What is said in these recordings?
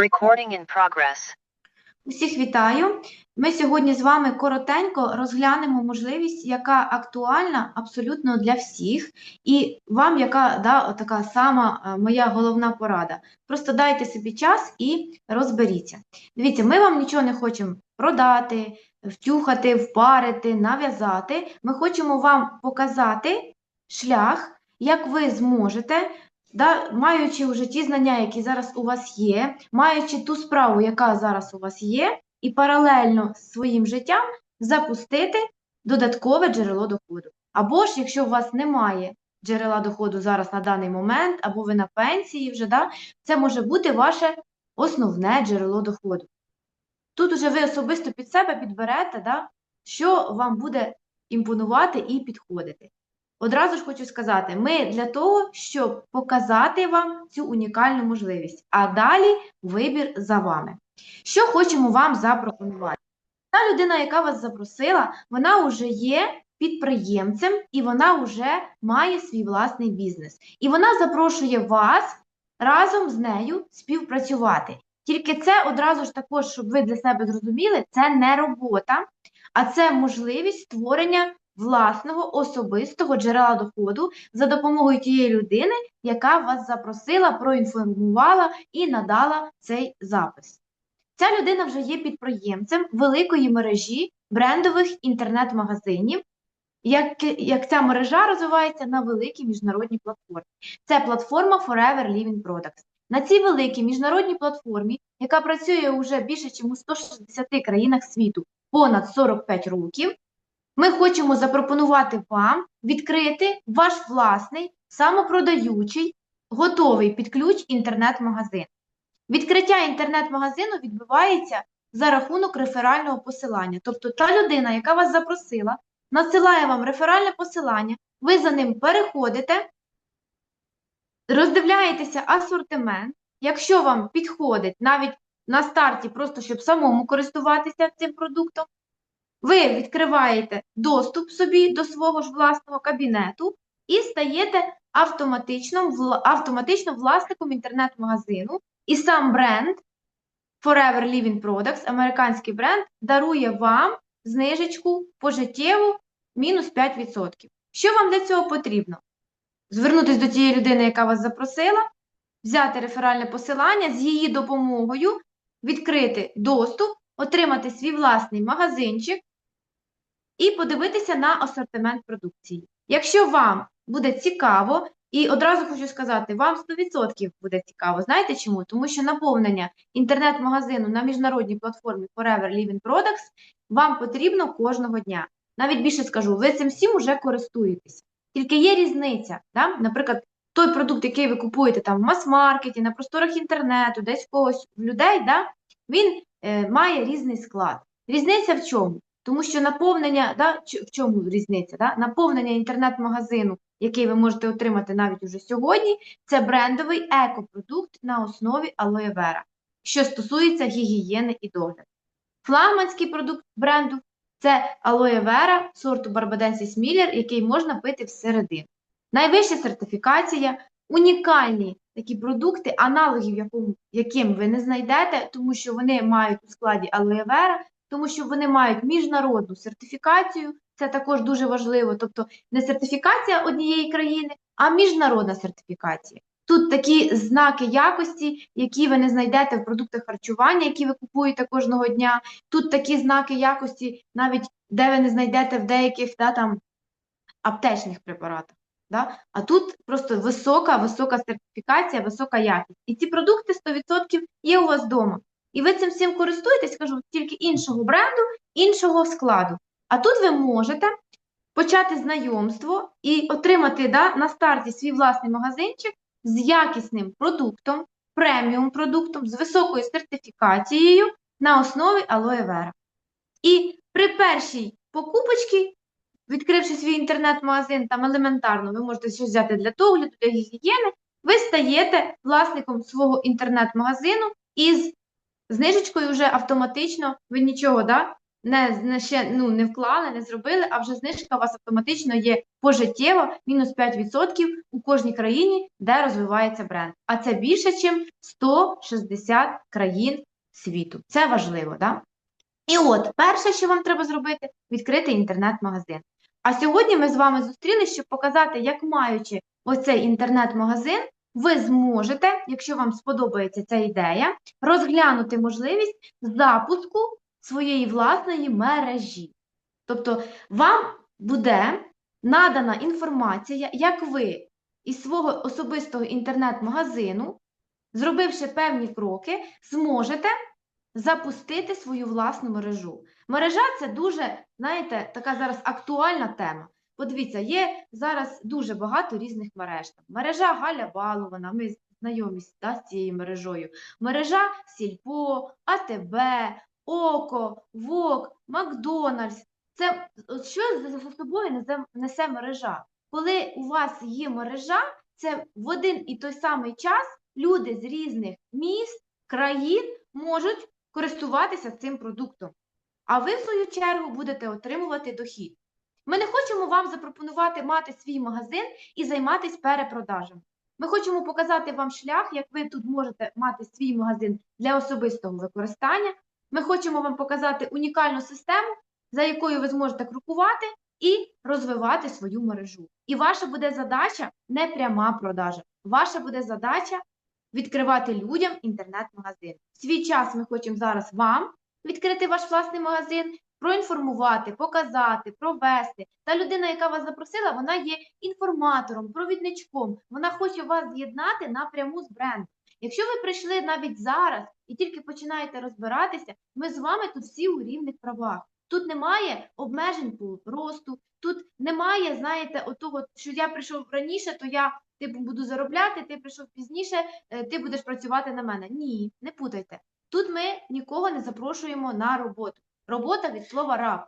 Recording in progress. Усіх вітаю. Ми сьогодні з вами коротенько розглянемо можливість, яка актуальна абсолютно для всіх, і вам, яка да, така сама е, моя головна порада. Просто дайте собі час і розберіться. Дивіться, ми вам нічого не хочемо продати, втюхати, впарити, нав'язати. Ми хочемо вам показати шлях, як ви зможете. Да, маючи вже ті знання, які зараз у вас є, маючи ту справу, яка зараз у вас є, і паралельно з своїм життям запустити додаткове джерело доходу. Або ж, якщо у вас немає джерела доходу зараз на даний момент, або ви на пенсії вже, да, це може бути ваше основне джерело доходу. Тут уже ви особисто під себе підберете, да, що вам буде імпонувати і підходити. Одразу ж хочу сказати, ми для того, щоб показати вам цю унікальну можливість, а далі вибір за вами. Що хочемо вам запропонувати? Та людина, яка вас запросила, вона вже є підприємцем і вона вже має свій власний бізнес. І вона запрошує вас разом з нею співпрацювати. Тільки це одразу ж також, щоб ви для себе зрозуміли, це не робота, а це можливість створення власного особистого джерела доходу за допомогою тієї людини, яка вас запросила, проінформувала і надала цей запис. Ця людина вже є підприємцем великої мережі брендових інтернет-магазинів, як, як ця мережа розвивається на великій міжнародній платформі. Це платформа Forever Living Products. На цій великій міжнародній платформі, яка працює вже більше, ніж у 160 країнах світу, понад 45 років, ми хочемо запропонувати вам відкрити ваш власний самопродаючий, готовий під ключ інтернет-магазин. Відкриття інтернет-магазину відбувається за рахунок реферального посилання. Тобто та людина, яка вас запросила, надсилає вам реферальне посилання, ви за ним переходите, роздивляєтеся асортимент. Якщо вам підходить навіть на старті, просто щоб самому користуватися цим продуктом, ви відкриваєте доступ собі до свого ж власного кабінету і стаєте автоматично, автоматично власником інтернет-магазину. І сам бренд Forever Living Products, американський бренд, дарує вам знижечку пожиттєву мінус 5%. Що вам для цього потрібно? Звернутися до тієї людини, яка вас запросила, взяти реферальне посилання, з її допомогою відкрити доступ, отримати свій власний магазинчик і подивитися на асортимент продукції. Якщо вам буде цікаво, і одразу хочу сказати, вам 100% буде цікаво. Знаєте чому? Тому що наповнення інтернет-магазину на міжнародній платформі Forever Living Products вам потрібно кожного дня. Навіть більше скажу, ви цим всім уже користуєтесь. Тільки є різниця. Да? Наприклад, той продукт, який ви купуєте там в мас-маркеті, на просторах інтернету, десь в когось в людей, да? він е, має різний склад. Різниця в чому? Тому що наповнення, да, в чому різниця? Да? Наповнення інтернет-магазину, який ви можете отримати навіть уже сьогодні, це брендовий екопродукт на основі алоє вера, що стосується гігієни і догляду. Флагманський продукт бренду це алоє вера сорту Барбаденсіс Міллер, який можна пити всередину. Найвища сертифікація, унікальні такі продукти, аналогів яким ви не знайдете, тому що вони мають у складі алоє вера, тому що вони мають міжнародну сертифікацію, це також дуже важливо, тобто не сертифікація однієї країни, а міжнародна сертифікація. Тут такі знаки якості, які ви не знайдете в продуктах харчування, які ви купуєте кожного дня. Тут такі знаки якості, навіть де ви не знайдете в деяких да, там, аптечних препаратах. Да? А тут просто висока, висока сертифікація, висока якість. І ці продукти 100% є у вас вдома. І ви цим всім користуєтесь, кажу, тільки іншого бренду, іншого складу. А тут ви можете почати знайомство і отримати да, на старті свій власний магазинчик з якісним продуктом, преміум продуктом, з високою сертифікацією на основі алоє вера. І при першій покупочці, відкривши свій інтернет-магазин, там елементарно, ви можете щось взяти для догляду, для гігієни, ви стаєте власником свого інтернет-магазину із знижечкою вже автоматично, ви нічого, да? не, не ще ну, не вклали, не зробили, а вже знижка у вас автоматично є пожиттєво, мінус 5% у кожній країні, де розвивається бренд. А це більше, ніж 160 країн світу. Це важливо, да? І от, перше, що вам треба зробити, відкрити інтернет-магазин. А сьогодні ми з вами зустрілися, щоб показати, як маючи оцей інтернет-магазин, ви зможете, якщо вам сподобається ця ідея, розглянути можливість запуску своєї власної мережі. Тобто вам буде надана інформація, як ви із свого особистого інтернет-магазину, зробивши певні кроки, зможете запустити свою власну мережу. Мережа це дуже, знаєте, така зараз актуальна тема. Подивіться, є зараз дуже багато різних мереж. Мережа Галя Балована, ми знайомі да, з цією мережою. Мережа Сільпо, АТБ, Око, Вок, Макдональдс. Це що за собою несе мережа? Коли у вас є мережа, це в один і той самий час люди з різних міст, країн можуть користуватися цим продуктом. А ви, в свою чергу, будете отримувати дохід. Ми не хочемо вам запропонувати мати свій магазин і займатися перепродажем. Ми хочемо показати вам шлях, як ви тут можете мати свій магазин для особистого використання. Ми хочемо вам показати унікальну систему, за якою ви зможете крокувати і розвивати свою мережу. І ваша буде задача не пряма продажа. Ваша буде задача відкривати людям інтернет-магазин. В свій час ми хочемо зараз вам відкрити ваш власний магазин, проінформувати, показати, провести. Та людина, яка вас запросила, вона є інформатором, провідничком. Вона хоче вас з'єднати напряму з брендом. Якщо ви прийшли навіть зараз і тільки починаєте розбиратися, ми з вами тут всі у рівних правах. Тут немає обмежень по росту, тут немає, знаєте, отого, що я прийшов раніше, то я типу буду заробляти, ти прийшов пізніше, е, ти будеш працювати на мене. Ні, не путайте. Тут ми нікого не запрошуємо на роботу. Робота від слова раб.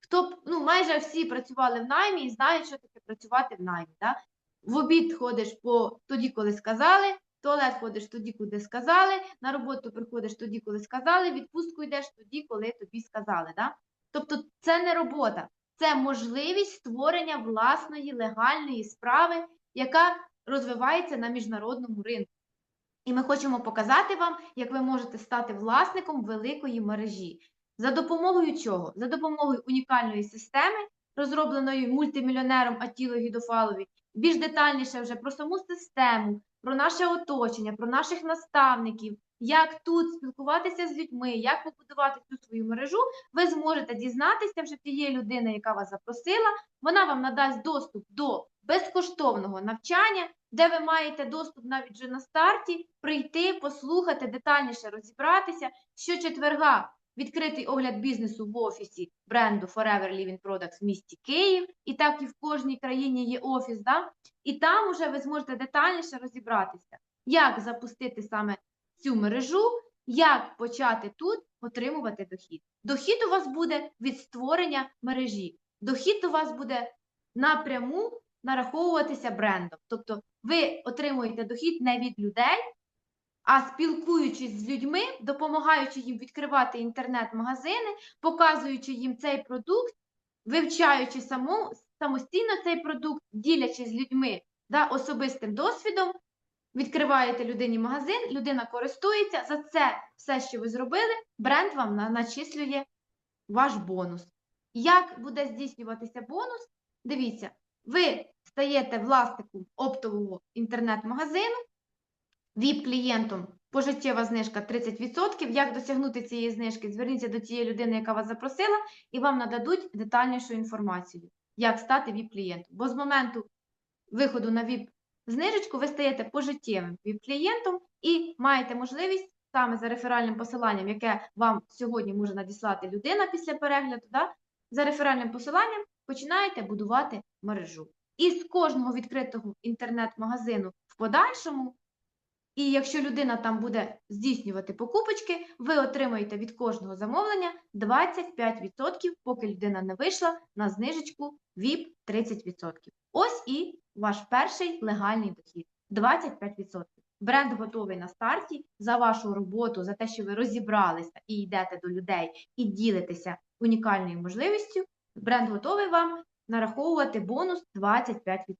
Хто ну, майже всі працювали в наймі і знають, що таке працювати в наймі. Да? В обід ходиш по тоді, коли сказали, в туалет ходиш тоді, куди сказали, на роботу приходиш тоді, коли сказали, відпустку йдеш тоді, коли тобі сказали. Да? Тобто це не робота, це можливість створення власної легальної справи, яка розвивається на міжнародному ринку. І ми хочемо показати вам, як ви можете стати власником великої мережі. За допомогою чого? За допомогою унікальної системи, розробленої мультимільйонером Атілою Гідофалові, більш детальніше вже про саму систему, про наше оточення, про наших наставників, як тут спілкуватися з людьми, як побудувати цю свою мережу, ви зможете дізнатися вже тієї людини, яка вас запросила. Вона вам надасть доступ до безкоштовного навчання, де ви маєте доступ навіть вже на старті, прийти, послухати, детальніше розібратися. Щочетверга відкритий огляд бізнесу в офісі бренду Forever Living Products в місті Київ, і так і в кожній країні є офіс. Да? І там уже ви зможете детальніше розібратися, як запустити саме цю мережу, як почати тут отримувати дохід. Дохід у вас буде від створення мережі. Дохід у вас буде напряму нараховуватися брендом. Тобто ви отримуєте дохід не від людей, а спілкуючись з людьми, допомагаючи їм відкривати інтернет-магазини, показуючи їм цей продукт, вивчаючи саму, самостійно цей продукт, ділячись з людьми да, особистим досвідом, відкриваєте людині магазин, людина користується. За це все, що ви зробили, бренд вам начислює ваш бонус. Як буде здійснюватися бонус? Дивіться, ви стаєте власником оптового інтернет-магазину, ВІП-клієнтом пожиттєва знижка 30%. Як досягнути цієї знижки? Зверніться до тієї людини, яка вас запросила, і вам нададуть детальнішу інформацію, як стати ВІП-клієнтом. Бо з моменту виходу на ВІП-знижечку ви стаєте пожиттєвим ВІП-клієнтом і маєте можливість саме за реферальним посиланням, яке вам сьогодні може надіслати людина після перегляду, да, за реферальним посиланням починаєте будувати мережу. І з кожного відкритого інтернет-магазину в подальшому і якщо людина там буде здійснювати покупочки, ви отримаєте від кожного замовлення 25%, поки людина не вийшла на знижечку VIP 30%. Ось і ваш перший легальний дохід 25%. Бренд готовий на старті за вашу роботу, за те, що ви розібралися і йдете до людей і ділитеся унікальною можливістю. Бренд готовий вам нараховувати бонус 25%.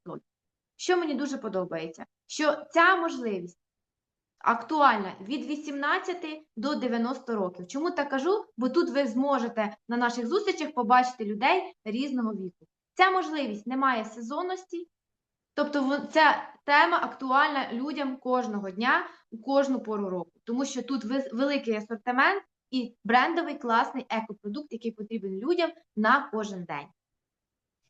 Що мені дуже подобається, що ця можливість актуальна від 18 до 90 років. Чому так кажу? Бо тут ви зможете на наших зустрічах побачити людей різного віку. Ця можливість не має сезонності, тобто ця тема актуальна людям кожного дня у кожну пору року, тому що тут великий асортимент і брендовий класний екопродукт, який потрібен людям на кожен день.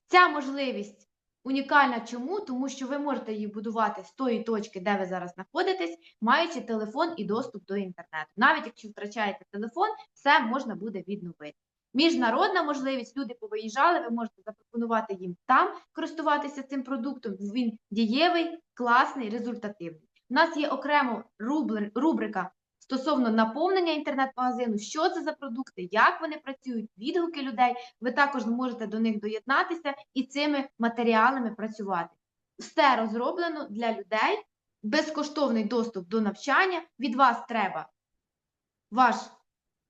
Ця можливість унікальна чому? Тому що ви можете її будувати з тої точки, де ви зараз знаходитесь, маючи телефон і доступ до інтернету. Навіть якщо втрачаєте телефон, все можна буде відновити. Міжнародна можливість, люди повиїжджали, ви можете запропонувати їм там користуватися цим продуктом. Він дієвий, класний, результативний. У нас є окремо рубрика стосовно наповнення інтернет-магазину, що це за продукти, як вони працюють, відгуки людей. Ви також можете до них доєднатися і цими матеріалами працювати. Все розроблено для людей, безкоштовний доступ до навчання. Від вас треба ваш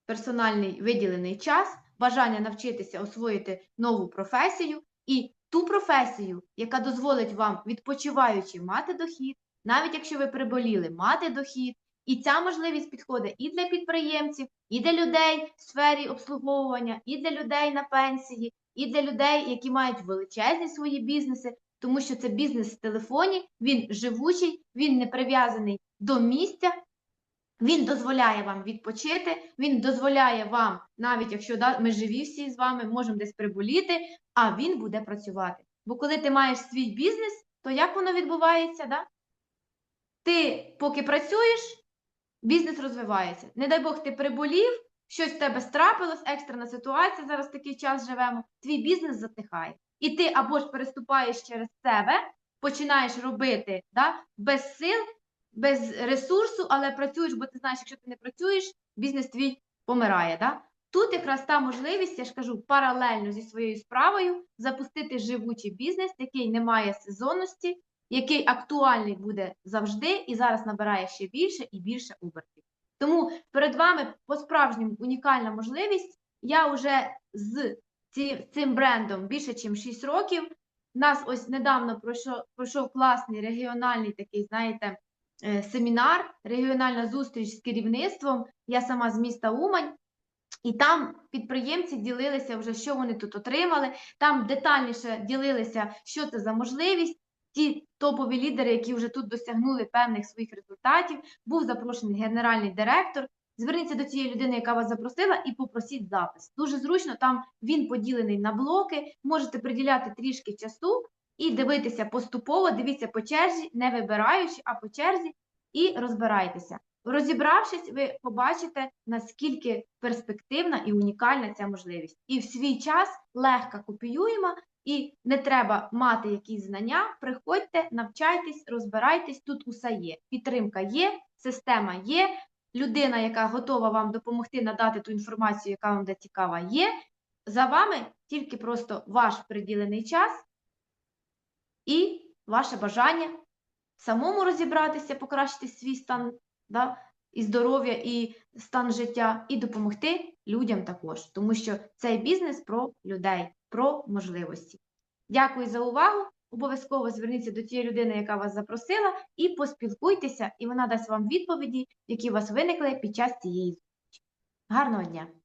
персональний виділений час, бажання навчитися освоїти нову професію і ту професію, яка дозволить вам, відпочиваючи, мати дохід, навіть якщо ви приболіли, мати дохід. І ця можливість підходить і для підприємців, і для людей в сфері обслуговування, і для людей на пенсії, і для людей, які мають величезні свої бізнеси, тому що це бізнес в телефоні, він живучий, він не прив'язаний до місця, він дозволяє вам відпочити, він дозволяє вам, навіть якщо ми живі всі з вами, можемо десь приболіти, а він буде працювати. Бо коли ти маєш свій бізнес, то як воно відбувається? Да? Ти поки працюєш, бізнес розвивається. Не дай Бог, ти приболів, щось в тебе страпилось, екстрена ситуація, зараз такий час живемо, твій бізнес затихає. І ти або ж переступаєш через себе, починаєш робити да, без сил, без ресурсу, але працюєш, бо ти знаєш, якщо ти не працюєш, бізнес твій помирає. Да? Тут якраз та можливість, я ж кажу, паралельно зі своєю справою запустити живучий бізнес, який не має сезонності, який актуальний буде завжди і зараз набирає ще більше і більше обертів. Тому перед вами по-справжньому унікальна можливість. Я вже з цим брендом більше, ніж 6 років. Нас ось недавно пройшов, пройшов класний регіональний такий, знаєте, е, семінар, регіональна зустріч з керівництвом. Я сама з міста Умань. І там підприємці ділилися вже, що вони тут отримали. Там детальніше ділилися, що це за можливість. Ті топові лідери, які вже тут досягнули певних своїх результатів, був запрошений генеральний директор. Зверніться до цієї людини, яка вас запросила, і попросіть запис. Дуже зручно, там він поділений на блоки. Можете приділяти трішки часу і дивитися поступово, дивіться по черзі, не вибираючи, а по черзі, і розбирайтеся. Розібравшись, ви побачите, наскільки перспективна і унікальна ця можливість. І в свій час легко копіюємо, і не треба мати якісь знання. Приходьте, навчайтесь, розбирайтесь, тут усе є. Підтримка є, система є, людина, яка готова вам допомогти надати ту інформацію, яка вам буде цікава, є. За вами тільки просто ваш приділений час і ваше бажання самому розібратися, покращити свій стан да, і здоров'я, і стан життя, і допомогти людям також, тому що цей бізнес про людей, про можливості. Дякую за увагу. Обов'язково зверніться до тієї людини, яка вас запросила, і поспілкуйтеся, і вона дасть вам відповіді, які у вас виникли під час цієї зустрічі. Гарного дня!